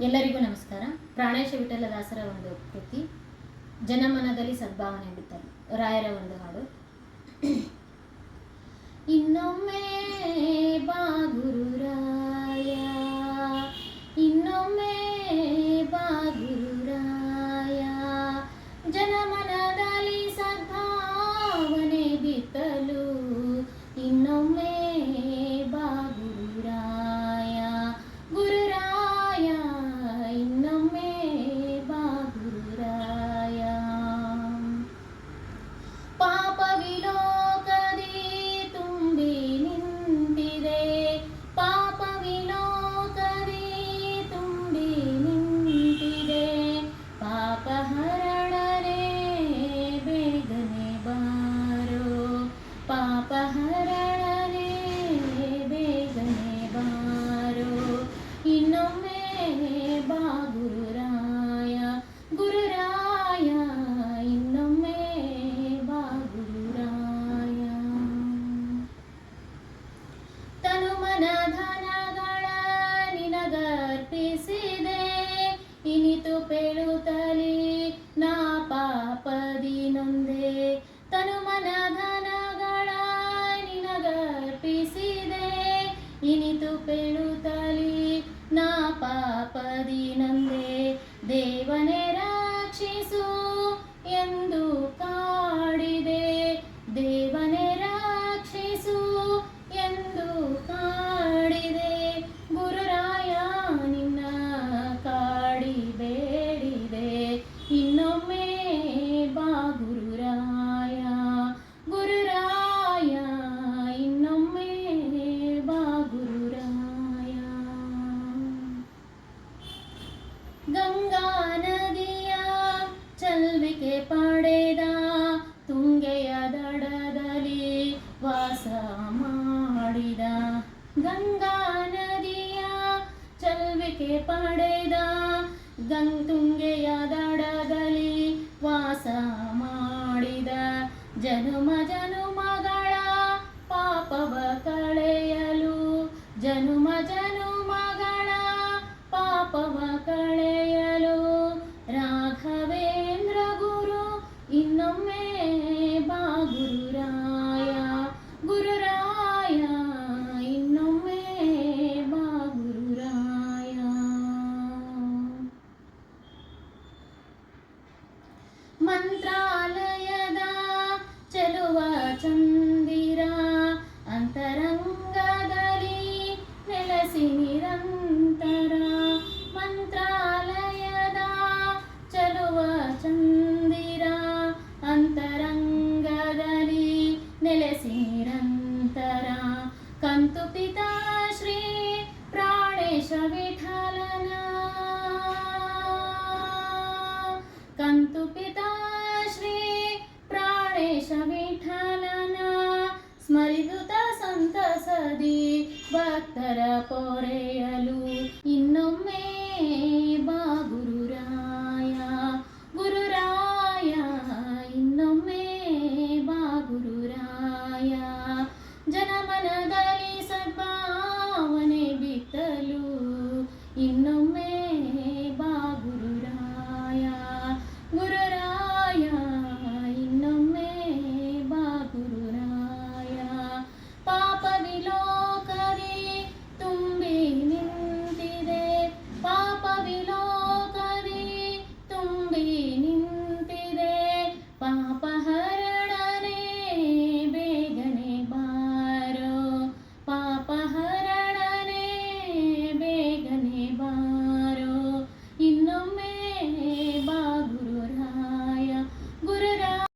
ಎಲ್ಲರಿಗೂ ನಮಸ್ಕಾರ. ಪ್ರಾಣೇಶ ವಿಠಲದಾಸರ ಒಂದು ಕೃತಿ. ಜನಮನದಲ್ಲಿ ಸದ್ಭಾವನೆ ಬಿತ್ತಲು. ರಾಯರ ಒಂದು ಹಾಡು. ಪಾಪದಿ ನಂದೆ ದೇವನೇ ಗಂಗಾ ನದಿಯ ಚಲ್ವಿಕೆ ಪಡೆದ ಗಂಗುಂಗೆಯ ದಡದಲ್ಲಿ ವಾಸ ಮಾಡಿದ ಜನುಮ ಜನುಮಗಳ ಪಾಪವ ಕಳೆಯಲು ಜನುಮ ಜನುಮಗಳ ಪಾಪವ ಕಳೆಯಲು ರಾಘವೇಂದ್ರ ಗುರು ಇನ್ನೊಮ್ಮೆ स्तुतिता श्री प्राणेश विठलना कन्तुपिता श्री प्राणेश विठलना ಸ್ಮರಿದುತ ಸಂತಸದಿ ಭಕ್ತರ ಕೊರೆಯಲು ಇನ್ನೊಮ್ಮೆ ಬಾ ಗುರುರಾಯ. ಗುರುರಾಯ, ಇನ್ನೊಮ್ಮೆ ಬಾ ಗುರುರಾಯ. ಜನಮನದ